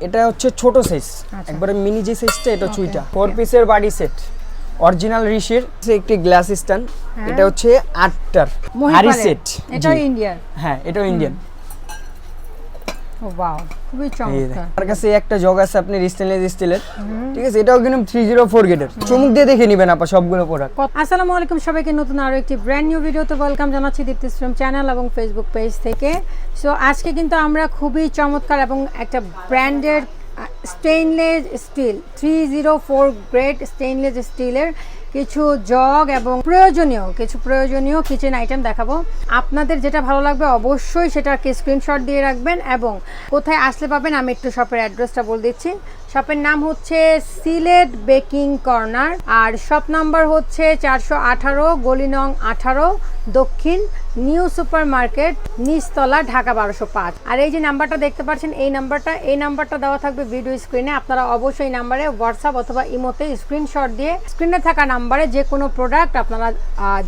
এটা হচ্ছে ছোট সাইজ আচ্ছা। একবারে মিনি যে সাইজটা এটা চুইটা। ফোর পিসের বাডি সেট অরিজিনাল ঋষির একটি গ্লাস স্ট্যান্ড। এটা হচ্ছে আটটার। হারি সেট এটা ইন্ডিয়ান হ্যাঁ এটাও ইন্ডিয়ান ওয়াও খুবই চমৎকার। আমার কাছে একটা জগ আছে আপনার স্টেনলেস স্টিলের ঠিক আছে এটাও কিন্তু থ্রি জিরো ফোর গেটের চুমুক দিয়ে দেখে নেবেন আপা সবগুলো প্রোডাক্ট আসসালামু আলাইকুম সবাইকে নতুন আরও একটি ব্র্যান্ড নিউ ভিডিওতে ওয়েলকাম জানাচ্ছি দীপ্তি শ্রম চ্যানেল এবং ফেসবুক পেজ থেকে। সো আজকে কিন্তু আমরা খুবই চমৎকার এবং একটা ব্র্যান্ডের stainless steel three zero four grade stainless স্টিলের কিছু জগ এবং প্রয়োজনীয়, কিছু প্রয়োজনীয় কিচেন আইটেম দেখাবো। আপনাদের যেটা ভালো লাগবে অবশ্যই সেটাকে স্ক্রিনশট দিয়ে রাখবেন এবং কোথায় আসলে পাবেন আমি একটু শপের অ্যাড্রেসটা বলে দিচ্ছি। শপের নাম হচ্ছে সিলেট বেকিং কর্নার আর শপ নাম্বার হচ্ছে চারশো আঠারো, গলি নং আঠারো দক্ষিণ নিউ সুপার মার্কেট নিচতলা ঢাকা বারোশো পাঁচ। আর এই যে নাম্বারটা দেখতে পাচ্ছেন এই নাম্বারটা এই নাম্বারটা দেওয়া থাকবে ভিডিও স্ক্রিনে। আপনারা অবশ্যই নাম্বারে হোয়াটসঅ্যাপ অথবা ইমোতে স্ক্রিনশট দিয়ে স্ক্রিনে থাকা নাম্বারে যে কোনো প্রোডাক্ট আপনারা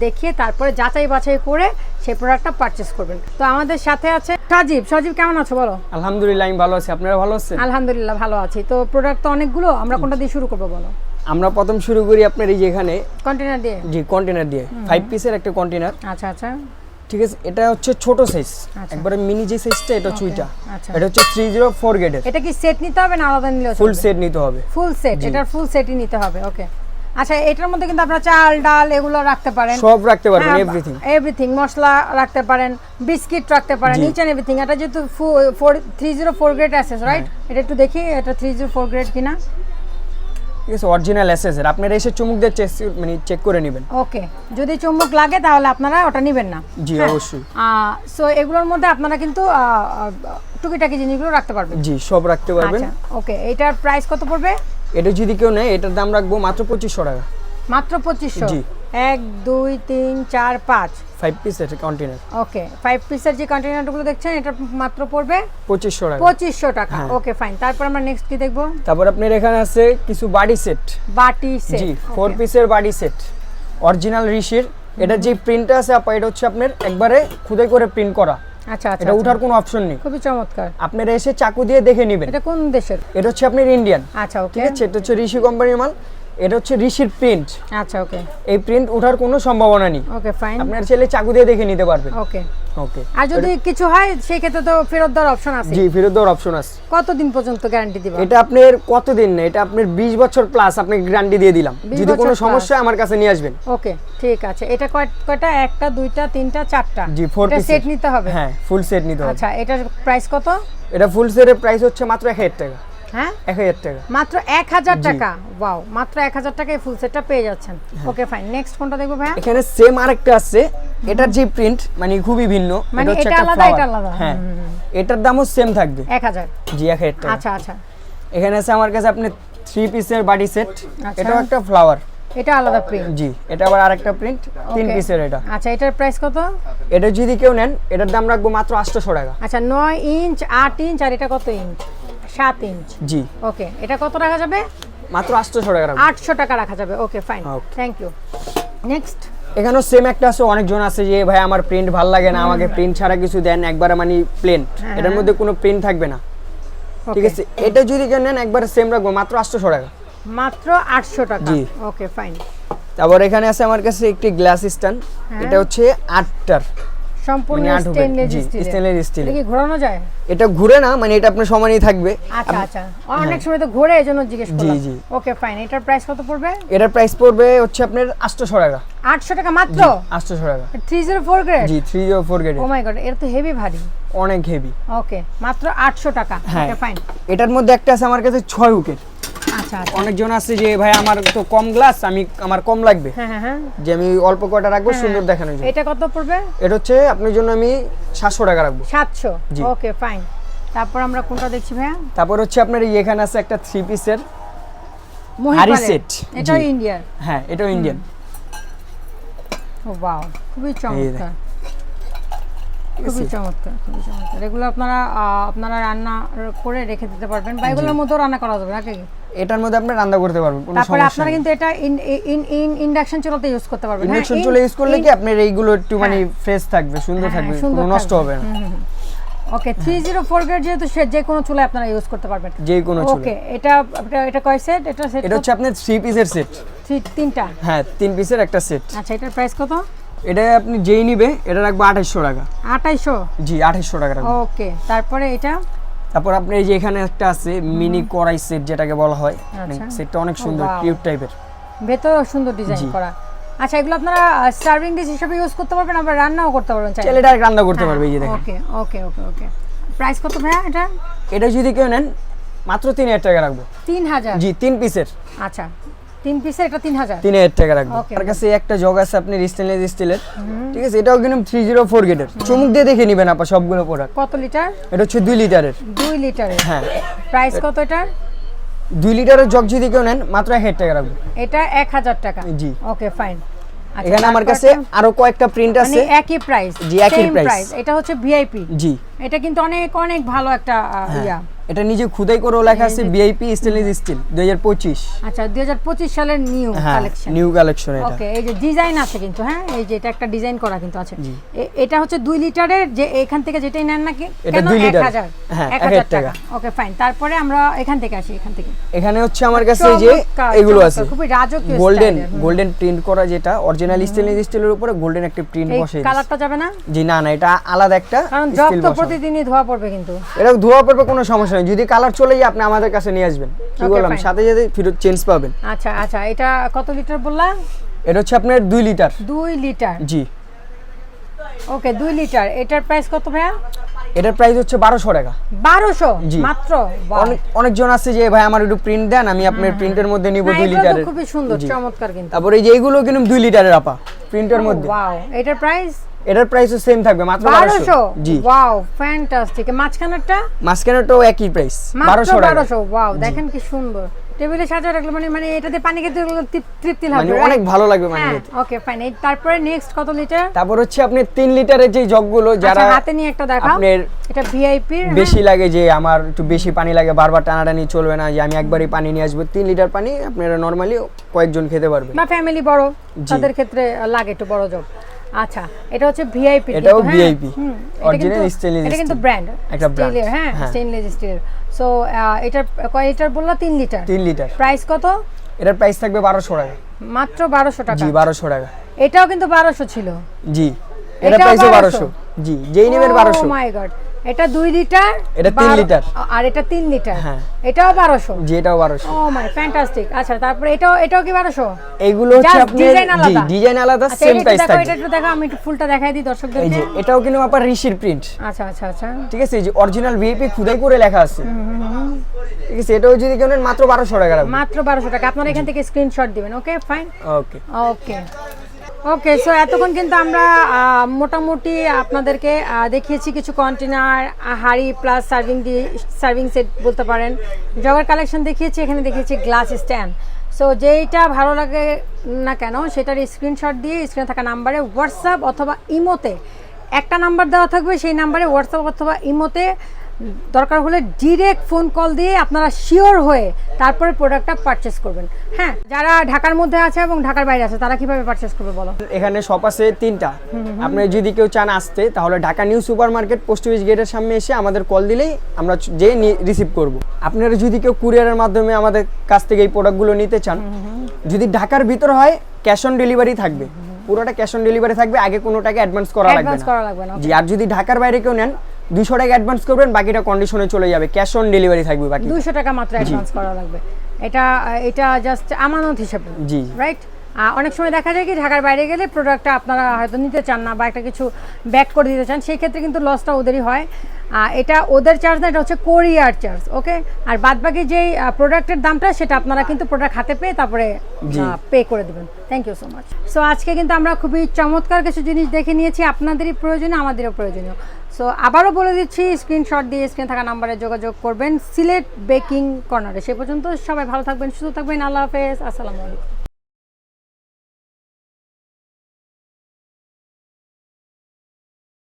দেখিয়ে তারপরে যাচাই বাছাই করে সেই প্রোডাক্টটা পারচেস করবেন। তো আমাদের সাথে আছে সজীব। সজীব কেমন আছো বলো? আলহামদুলিল্লাহ আমি ভালো আছি। আপনারা ভালো আছেন? আলহামদুলিল্লাহ ভালো আছি। তো প্রোডাক্ট তো অনেকগুলো আমরা কোনটা দিয়ে শুরু করব বলো? আমরা প্রথম শুরু করি আপনার এই যে এখানে কন্টেনার দিয়ে? জি কন্টেনার দিয়ে। ফাইভ পিসের একটা কন্টেনার আচ্ছা আচ্ছা। ঠিক আছে? এটা হচ্ছে ছোট সাইজ আচ্ছা। একবারে মিনি যে সাইজটা এটা চুইটা। আচ্ছা। এটা হচ্ছে থ্রি জিরো ফোর গেটের এটা কি সেট নিতে হবে না আলাদা নিলে ফুল সেট নিতে হবে। ফুল সেট এটার ফুল সেটই নিতে হবে ওকে আচ্ছা এটার মধ্যে কিন্তু আপনারা চাল ডাল এগুলো রাখতে পারেন। সব রাখতে পারবেন হ্যাঁ, এভরিথিং এভরিথিং মশলা রাখতে পারেন বিস্কিট রাখতে পারেন। নিচ এন্ড এভরিথিং এটা যেহেতু four three zero four grade assess right এটা একটু দেখি এটা থ্রি জিরো ফোর গ্রেড কিনা। ঠিক আছে অরিজিনাল এসএসের আপনারা এসে চুমুক দিয়ে চেক মানে চেক করে নেবেন। ওকে যদি চুমুক লাগে তাহলে আপনারা ওটা নেবেন না। জি হ্যাঁ। অবশ্যই। সো এগুলোর মধ্যে আপনারা কিন্তু টুকিটাকি জিনিসগুলো রাখতে পারবেন। জি সব রাখতে পারবেন। আচ্ছা ওকে এটার প্রাইস কত পড়বে? এটা যদি কেউ নেয় এটার দাম রাখব মাত্র পঁচিশশো টাকা। মাত্র পঁচিশশো। জি। এক দুই তিন চার পাঁচ। ফাইভ পিস এটা কন্টেনার ওকে ফাইভ পিসের যে কন্টেনারগুলো দেখছেন এটা মাত্র পড়বে পঁচিশশো টাকা। পঁচিশশো টাকা। হ্যাঁ। ওকে ফাইন তারপর আমরা নেক্সট কি দেখব? তারপর আপনার এখানে আছে কিছু বাডি সেট বাটি সেট জি ফোর পিসের বাডি সেট অরিজিনাল রিশির এটা যে প্রিন্টটা আছে আপা এটা হচ্ছে আপনার একবারে খুদাই করে প্রিন্ট করা। আচ্ছা আচ্ছা এটা আচ্ছা। উঠার কোনো অপশন নেই। খুবই চমৎকার। আপনারা এসে চাকু দিয়ে দেখে নেবেন। এটা কোন দেশের? এটা হচ্ছে আপনার ইন্ডিয়ান আচ্ছা ওকে ঠিক আছে? এটা হচ্ছে ঋষি কোম্পানির মাল। এটা হচ্ছে ঋষির প্রিন্ট আচ্ছা ওকে এই প্রিন্ট ওঠার কোনো সম্ভাবনা নেই। ওকে ফাইন আপনার ছেলে চাকু দিয়ে দেখে নিতে পারবেন ওকে ওকে আর যদি কিছু হয় সেই ক্ষেত্রে তো ফেরত দেওয়ার অপশন আছে। জি ফেরত দেওয়ার অপশন আছে। কতদিন পর্যন্ত গ্যারান্টি দিবা? এটা আপনার কতদিন না এটা আপনার বিশ বছর প্লাস আপনি গ্যারান্টি দিয়ে দিলাম। যদি কোনো সমস্যা হয় আমার কাছে নিয়ে আসবেন। ওকে ঠিক আছে। এটা কয়- কয়টা? একটা দুইটা তিনটা চারটা? জি ফোর পিস সেট নিতে হবে? হ্যাঁ ফুল সেট নিতে হবে। আচ্ছা এটার প্রাইস কত? এটা ফুল সেটের প্রাইস হচ্ছে মাত্র এক হাজার টাকা। হ্যাঁ? এক হাজার টাকা। মাত্র এক হাজার জি। টাকা? ওয়াও মাত্র এক হাজার টাকায় ফুল সেটটা পেয়ে যাচ্ছেন। হ্যাঁ। ওকে ফাইন নেক্সট কোনটা দেখব ভাইয়া? এখানে সেম আরেকটা আছে। এটার যে প্রিন্ট মানে খুবই ভিন্ন। মানে এটা আলাদা, এটা আলাদা। হ্যাঁ। এটার দামও সেম থাকবে। এক হাজার। জি এক হাজার টাকা। আচ্ছা আচ্ছা। এখানে আছে আমার কাছে আপনি থ্রি পিসের বাডি সেট। এটাও একটা ফ্লাওয়ার এটা আলাদা প্রিন্ট জি এটা আবার আরেকটা প্রিন্ট তিন পিসের এটা। আচ্ছা এটার প্রাইস কত? এটা যদি কেউ নেন এটার দাম রাখব মাত্র আটশোশো টাকা। আচ্ছা নয় ইঞ্চ আট ইঞ্চ আর এটা কত ইঞ্চ সাত ইঞ্চ জি। ওকে এটা কত রাখা যাবে? মাত্র আটশোশো টাকা আটশো টাকা রাখা যাবে। Okay fine. Thank you next এখানেও সেম একটা আছে অনেকজন আছে যে ভাই আমার প্রিন্ট ভালো লাগে না আমাকে প্রিন্ট ছাড়া কিছু দেন একবার মানে প্লেন হ্যাঁ, এটার মধ্যে কোনো প্রিন্ট থাকবে না। ঠিক আছে? এটা যদি কেউ নেন একবারে সেম রাখব মাত্র আটশোশো টাকা। মাত্র আটশো টাকা। জি। ওকে ফাইন তারপর এখানে আছে আমার কাছে একটি গ্লাস স্ট্যান্ড হ্যাঁ। এটা হচ্ছে আটটার। সম্পূর্ণ মানে স্টেনলেস স্টিল steel এটা কি ঘোরানো যায়? এটা ঘুরে না মানে এটা আপনার সমানই থাকবে। আচ্ছা আচ্ছা। অনেক সময় তো ঘুরে এজন্য জিজ্ঞেস করলাম। হ্যাঁ। জি। ওকে ফাইন এটার প্রাইস কত পড়বে? এটার প্রাইস পড়বে হচ্ছে আপনার আটশোশো টাকা। আটশো টাকা মাত্র? আটশোশো টাকা। Three zero four grade G three zero four gate oh my god এটা তো হেভি ভারী। অনেক হেভি ওকে মাত্র আটশো টাকা। হ্যাঁ। ওকে ফাইন এটার মধ্যে একটা আছে আমার কাছে ছয় উকের। আচ্ছা আচ্ছা অনেকজন আছে যে ভাই আমার তো কম গ্লাস আমি আমার কম লাগবে। হ্যাঁ হ্যাঁ হ্যাঁ। যে আমি অল্প কটা রাখব সুন্দর দেখানোর জন্য। এটা কত পড়বে? এটা হচ্ছে আপনার জন্য আমি সাতশো টাকা রাখব। সাতশো? Okay fine. তারপর আমরা কোনটা দেখছি ভাইয়া? তারপর হচ্ছে আপনার এখানে আছে একটা থ্রি পিসের set, এটাও জি। ইন্ডিয়ার? হ্যাঁ এটাও ইন্ডিয়ান। ও ওয়াও খুবই চমৎকার। খুবই চমৎকার খুবই চমৎকার। এগুলো আপনারা আপনারা রান্না করে রেখে দিতে পারবেন। বা এগুলোর মধ্যেও রান্না করা যাবে নাকি? এটার মধ্যে আপনি রান্না করতে পারবেন কোনো তারপরে সমস্যা আপনারা কিন্তু এটা ইন ইন ইন্ডাকশন চুলাতে ইউজ করতে পারবেন। হ্যাঁ, ইন্ডাকশন চলে ইউজ করলে কি আপনার এইগুলো একটু মানে ফ্রেশ থাকবে সুন্দর হ্যাঁ, থাকবে কোনো নষ্ট হবে না। Okay three zero four grade যেহেতু যে কোনো চুলায় আপনারা ইউজ করতে পারবেন। যে কোনো চুলা ওকে এটা এটা কয় সেট এটা সেট এটা হচ্ছে আপনার থ্রি পিসের সেট তিনটা? হ্যাঁ তিন পিসের একটা সেট আচ্ছা এটার প্রাইস কত? এটা আপনি যেই নিবে এটা রাখব আঠাশশো টাকা। আঠাইশো জি আঠাশশো টাকা রাখব। ওকে তারপরে এটা? তারপর আপনি এই যে এখানে একটা আছে মিনি কড়াই সেট যেটাকে বলা হয়। আচ্ছা। সেটটা অনেক সুন্দর কিউট টাইপের ভেতরেও সুন্দর ডিজাইন করা। আচ্ছা এগুলো আপনারা সার্ভিং ডিশ হিসেবে ইউজ করতে পারবেন আবার রান্নাও করতে পারবেন চাইলে? ছেলেটা রান্না করতে পারবে এই যে দেখেন। ওকে ওকে ওকে ওকে। প্রাইস কত ভাইয়া এটা? এটা যদি কেউ নেন মাত্র তিন হাজার টাকা রাখব। তিন হাজার? জি তিন পিসের আচ্ছা। তিন পিসে এটা তিন হাজার তিন হাজার টাকা রাখব. আমার কাছে একটা জগ আছে আপনি স্টেনলেস স্টিলের ঠিক আছে এটাও কিন্তু থ্রি জিরো ফোর গেটের চুমুক দিয়ে দেখে নেবেন আপা সবগুলো প্রোডাক্ট কত লিটার এটা হচ্ছে দুই লিটারের দুই লিটারের হ্যাঁ। প্রাইস কত এটার? দুই লিটারের জগ যদি কেউ নেন মাত্র এক হাজার টাকা রাখব। এটা এক হাজার টাকা। জি। ওকে ফাইন এখানে আমার কাছে আরও কয়েকটা প্রিন্ট আচ্ছা, মানে আছে। একই প্রাইস জি, একই প্রাইস এটা হচ্ছে ভিআইপি জি। এটা কিন্তু অনেক অনেক ভালো একটা হ্যাঁ। ইয়া। এটা নিজে খুদাই করেও লেখা আছে বিআইপি স্টেনলেস স্টিল দুই হাজার পঁচিশ। আচ্ছা দুই হাজার পঁচিশ সালের নিউ হ্যাঁ কালেকশন নিউ কালেকশন এটা। ওকে এই যে ডিজাইন আছে কিন্তু হ্যাঁ? এই যে এটা একটা ডিজাইন করা কিন্তু আছে। এটা হচ্ছে দুই লিটারের যে এখান থেকে যেটাই নেন নাকি এটা কেন দুই এক লিটার। হাজার? হ্যাঁ, এক এক হাজার হাজার টাকা। টাকা। ওকে ফাইন তারপরে আমরা এখান থেকে আসি এখান থেকে। এখানে হচ্ছে আমার কাছে এই যে এগুলো আছে। খুবই রাজকীয় গোল্ডেন গোল্ডেন প্রিন্ট করা যেটা অরিজিনাল স্টেনলেস স্টিলের উপরে গোল্ডেন একটা প্রিন্ট বসে কালারটা যাবে না? জি না না এটা আলাদা একটা কারণ জব তো প্রতিদিনই ধোয়া পড়বে কিন্তু। এটা ধোয়া পড়বে কোনো সমস্যা নেই যদি কালার চলে যায় আপনি আমাদের কাছে নিয়ে আসবেন। কি বললাম? সাথে সাথে ফেরত চেঞ্জ পাবেন। আচ্ছা আচ্ছা এটা কত লিটার বললা? এটা হচ্ছে আপনার দুই লিটার। দুই লিটার? জি। ওকে দুই লিটার। এটার প্রাইস কত ভাইয়া? এটার প্রাইস হচ্ছে বারোশো টাকা। বারোশো? জি। মাত্র? অনেক অনেকজন আছে যে ভাই আমার একটু প্রিন্ট দেন আমি আপনার প্রিন্টের মধ্যে নিব না, দুই এগুলো তো লিটারের। খুবই সুন্দর। চমৎকার কিন্তু। তারপরে এই যে এইগুলো কিন্তু দুই লিটারের আপা প্রিন্টের মধ্যে। ওয়াও এটার প্রাইস এটার প্রাইসও সেম থাকবে মাত্র বারোশো। বারোশো? জি। Wow fantastic মাঝখানেরটা? মাঝখানেটাও একই প্রাইস মাত্র বারোশো টাকা। বারোশো ওয়াও দেখেন কি সুন্দর। টেবিলে সাজা রাখলে মানে মানে এটাতে পানি খেতে গেলে তৃপ- তৃপ্তি মানে অনেক ভালো লাগবে মানে হ্যাঁ ওকে ফাইন তারপরে নেক্সট কত লিটার তারপর হচ্ছে আপনি তিন লিটারের যে জগগুলো যারা আচ্ছা হাতে নিয়ে একটা দেখাও। আপনার এটা ভিআইপি বেশি লাগে যে আমার একটু বেশি পানি লাগে বারবার টানাটানি চলবে না যে আমি একবারই পানি নিয়ে আসব। তিন লিটার পানি আপনারা নরমালি কয়েকজন খেতে পারবে বা ফ্যামিলি বড়। তাদের ক্ষেত্রে লাগে একটু বড় জব আচ্ছা এটা হচ্ছে ভিআইপি এটাও ভিআইপি অরিজিনাল stainless এটা কিন্তু ব্র্যান্ড একটা ব্র্যান্ড হ্যাঁ হ্যাঁ। স্টেনলেস স্টিল সো এটার কয় লিটার বললা? তিন লিটার। তিন লিটার। প্রাইস কত? এটার প্রাইস থাকবে বারোশো টাকা। মাত্র বারোশো টাকা। জি বারোশো টাকা। এটাও কিন্তু বারোশো ছিল। জি এটা প্রাইসও 1200 বারোশো। জি যেই নেবেন বারোশো। মাই গড এটা দুই লিটার এটা তিন লিটার। আর এটা তিন লিটার। হ্যাঁ। এটাও বারোশো? জি এটাও বারোশো। ও মাই ফ্যান্টাস্টিক আচ্ছা তারপরে এটাও এটাও কি বারোশো? এইগুলো হচ্ছে আপনার জি আলাদা। ডিজাইন আলাদা আচ্ছা সেম একটু প্রাইস থাকবে। এটা একটু দেখো আমি একটু ফুলটা দেখাই দিই এই দর্শকদেরকে যে এটাও কিন্তু আপনার ঋষির প্রিন্ট আচ্ছা আচ্ছা আচ্ছা। ঠিক আছে এই যে অরিজিনাল ভিএপি খুদাই করে লেখা আছে। ঠিক আছে এটাও যদি কেউ মাত্র বারোশো টাকা মাত্র বারোশো টাকা। আপনারা এখান থেকে স্ক্রিনশট দিবেন ওকে ফাইন ওকে ওকে ওকে সো এতক্ষণ কিন্তু আমরা মোটামুটি আপনাদেরকে দেখিয়েছি কিছু কন্টেনার হাড়ি plus serving the serving set বলতে পারেন। জগার কালেকশন দেখিয়েছি, এখানে দেখিয়েছি গ্লাস স্ট্যান্ড সো যেইটা ভালো লাগে না কেন, সেটার স্ক্রিনশট দিয়ে স্ক্রিনে থাকা নাম্বারে হোয়াটসঅ্যাপ অথবা ইমোতে একটা নাম্বার দেওয়া থাকবে, সেই নাম্বারে হোয়াটসঅ্যাপ অথবা ইমোতে দরকার হলে ডিরেক্ট ফোন কল দিয়ে আপনারা শিওর হয়ে তারপরে প্রোডাক্টটা পারচেস করবেন। হ্যাঁ যারা ঢাকার মধ্যে আছে এবং ঢাকার বাইরে আছে তারা কীভাবে পারচেস করবে বলো? এখানে শপ আছে তিনটা। আপনি যদি কেউ চান আসতে তাহলে Dhaka new super market post office গেটের সামনে এসে আমাদের কল দিলেই আমরা যেয়ে রিসিভ করব। আপনারা যদি কেউ কুরিয়ারের মাধ্যমে আমাদের কাছ থেকে এই প্রোডাক্টগুলো নিতে চান যদি ঢাকার ভিতর হয় ক্যাশ অন ডেলিভারি থাকবে। পুরোটা ক্যাশ অন ডেলিভারি থাকবে আগে কোনো টাকা অ্যাডভান্স করা লাগবে না। করা লাগবে না জি আর যদি ঢাকার বাইরে কেউ নেন দুশো টাকা অ্যাডভান্স করবেন বাকিটা কন্ডিশনে চলে যাবে। ক্যাশ অন ডেলিভারি থাকবে বাকি দুশো টাকা মাত্র অ্যাডভান্স করা লাগবে। এটা এটা জাস্ট আমানত হিসাবে। জি। রাইট অনেক সময় দেখা যায় কি ঢাকার বাইরে গেলে প্রোডাক্টটা আপনারা হয়তো নিতে চান না বা একটা কিছু ব্যাক করে দিতে চান সেই ক্ষেত্রে কিন্তু লসটা ওদেরই হয়। এটা ওদের চার্জ না এটা হচ্ছে কোরিয়ার চার্জ ওকে আর বাদ বাকি যেই প্রোডাক্টের দামটা সেটা আপনারা কিন্তু প্রোডাক্ট হাতে পেয়ে তারপরে পে করে দেবেন। Thank you so much so আজকে কিন্তু আমরা খুবই চমৎকার কিছু জিনিস দেখে নিয়েছি আপনাদেরই প্রয়োজনীয় আমাদেরও প্রয়োজনীয়। সো আবারও বলে দিচ্ছি স্ক্রিনশট দিয়ে স্ক্রিনে থাকা নাম্বারে যোগাযোগ করবেন সিলেট বেকিং কর্নারে। সে পর্যন্ত সবাই ভালো থাকবেন, সুস্থ থাকবেন। আল্লাহ হাফেজ। আসসালামু আলাইকুম।